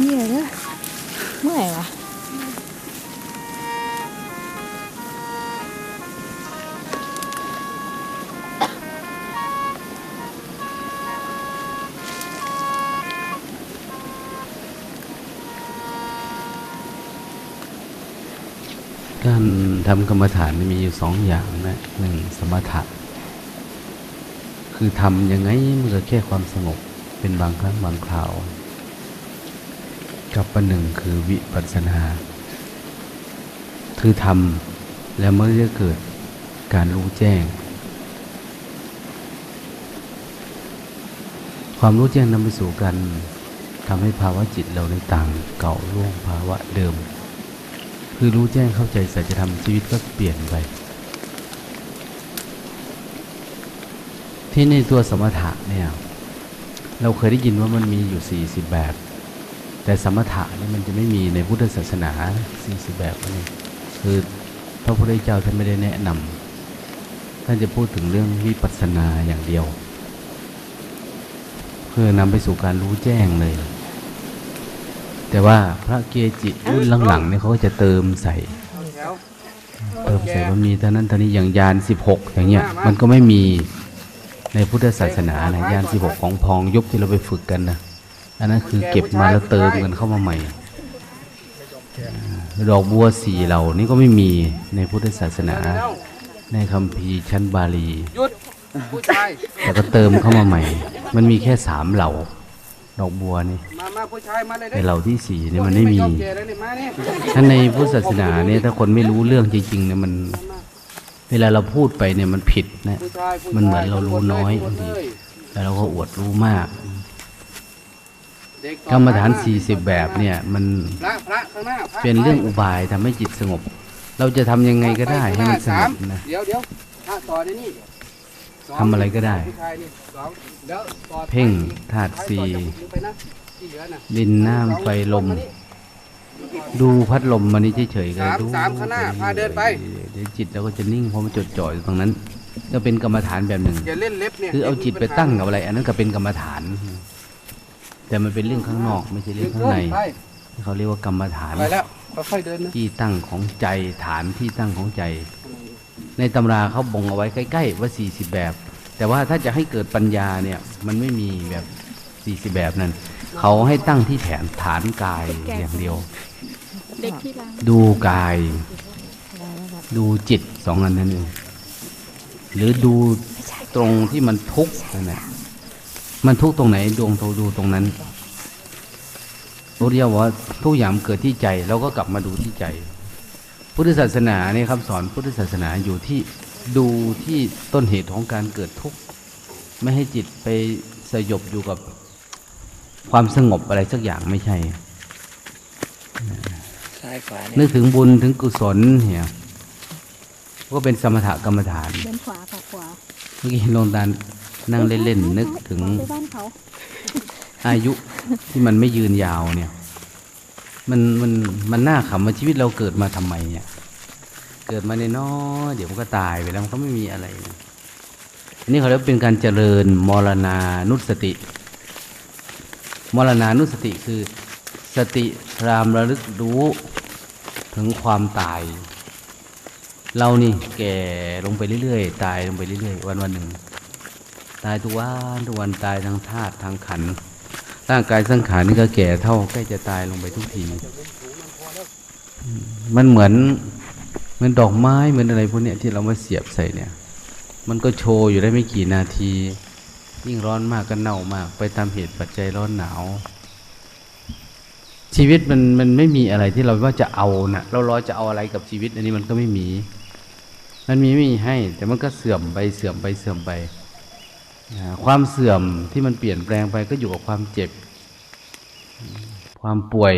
เมื่อไหร่วะการทำกรรมฐานมีอยู่สองอย่างนะหนึ่งสมถะ คือทำยังไงมันก็แค่ความสงบเป็นบางครั้งบางคราว กับประหนึ่งคือวิปัสสนา คือทำแล้วมันก็จะเกิดการรู้แจ้ง ความรู้แจ้งนำไปสู่การทำให้ภาวะจิตเราในต่างเก่าล่วงภาวะเดิม คือรู้แจ้งเข้าใจสัจธรรมชีวิตก็เปลี่ยนไป ที่ในตัวสมถะเนี่ย เราเคยได้ยินว่ามันมีอยู่ 40 แบบ แต่สมถะนี่มันจะไม่มีในพุทธศาสนา40แบบนี่คือพระพุทธเจ้าท่านไม่ได้แนะนำท่านจะพูดถึงเรื่องวิปัสสนาอย่างเดียว เพื่อนำไปสู่การรู้แจ้งเลย แต่ว่าพระเกจิรุ่นหลังๆเนี่ยเขาก็จะเติมใส่ เติมใส่ว่ามีเท่านั้นเท่านี้อย่างยานสิบหกอย่างเงี้ย มันก็ไม่มีในพุทธศาสนานะยานสิบหกของพองยุบที่เราไปฝึกกันนะ อันนั้นคือเก็บมาแล้วเติมกันเข้ามาใหม่ ดอกบัวสีเหล่านี้ก็ไม่มีในพุทธศาสนา ในคัมภีร์ชั้นบาลีแต่ก็เติมเข้ามาใหม่ มันมีแค่สามเหล่า ดอกบัวนี่มามาผู้ชายมาเลยในเหล่าที่สี่นี่มันไม่มียอมแก่านี่ถ้าในพุทธศาสนาเนี่ยถ้าคนไม่รู้เรื่องจริงๆเนี่ยมัน เวลาเราพูดไปเนี่ยมันผิดนะ มันเหมือนเรารู้น้อยบางทีแล้วเราก็อวดรู้มาก กกรรมฐาน 40 แบบเนี่ยมันพระพระข้างหน้าพระเป็นเรื่องอุบายทำให้จิตสงบ เราจะทำยังไงก็ได้ให้มันสงบนะเดี๋ยวเดี๋ยวพระต่อในนี่สงทำอะไรก็ได้ผู้ชายนี่สองแล้วต่อเพ่งธาตุไปสี่ต่อจากนี้ไปนะที่เหลือน่ะดินน้ำไฟลม ดูพัดลมมันนี่เฉยๆกันสามดูสามข้างหน้าพาเดินไปเดี๋ยวจิตเราก็จะนิ่งเพราะมันจดจ่ออยู่ตรงนั้นก็เป็นกรรมฐานแบบหนึ่งอย่าเล่นเล็บเนี่ยคือเอาจิตไปตั้งกับอะไร อันนั้นก็เป็นกรรมฐาน แต่มันเป็นเรื่องข้างนอกไม่ใช่เรื่องข้างในไปที่เขาเรียกว่ากรรมฐานไปแล้วค่อยๆเดินนะที่ตั้งของใจฐานที่ตั้งของใจ ในตำราเขาบ่งเอาไว้ใกล้ ๆ ว่า 40 แบบ แต่ว่าถ้าจะให้เกิดปัญญาเนี่ย มันไม่มีแบบ 40 แบบนั้น เขาให้ตั้งที่แผนฐานกายอย่างเดียวเด็กที่ร้านดูกาย ดูจิตสองอันนั้นเองหรือดูตรงที่มันทุกข์นั่นแหละ มันทุกข์ตรงไหนดวงโทดูตรงนั้นรู้เรียกว่าทุกอย่างมันเกิดที่ใจเราก็กลับมาดูที่ใจ พุทธศาสนาเนี่ยคำสอนพุทธศาสนาอยู่ที่ดูที่ต้นเหตุของการเกิดทุกข์ไม่ให้จิตไปสยบอยู่กับความสงบอะไรสักอย่างไม่ใช่ซ้ายขวานึเนี่ยกถึงบุญถึงกุศลเนี่ยก็เป็นสมถกรรมฐานเดินขวาขวาขวาเมื่อกี้ลงตาล นั่งเล่นๆนึกถึง อายุที่มันไม่ยืนยาวเนี่ย มันมันมันน่าขำว่าชีวิตเราเกิดมาทำไมเนี่ย เกิดมาในน้อยเดี๋ยวมันก็ตายไปแล้วมันก็ไม่มีอะไรนะอันนี้เขาเรียกเป็นการเจริญมรณานุสติ มรณานุสติคือสติรามระลึกรู้ถึงความตาย เรานี่แก่ลงไปเรื่อยๆ ตายลงไปเรื่อยๆ วันวันหนึ่ง ตายทุกวันทุกวันตายทางธาตุทางขัน ร่างกายสังขารนี่ก็แก่เท่าใกล้จะตายลงไปทุกที มันเหมือนเหมือนดอกไม้เหมือนอะไรพวกนี้ที่เรามาเสียบใส่เนี่ย มันก็โชว์อยู่ได้ไม่กี่นาที ยิ่งร้อนมากก็เน่ามาก ไปตามเหตุปัจจัยร้อนหนาว ชีวิตมันมันไม่มีอะไรที่เราว่าจะเอานะเรารอจะเอาอะไรกับชีวิต อันนี้มันก็ไม่มี มันมีไม่มีให้ แต่มันก็เสื่อมไปเสื่อมไปเสื่อมไป ความเสื่อมที่มันเปลี่ยนแปลงไปก็อยู่กับความเจ็บ ความป่วย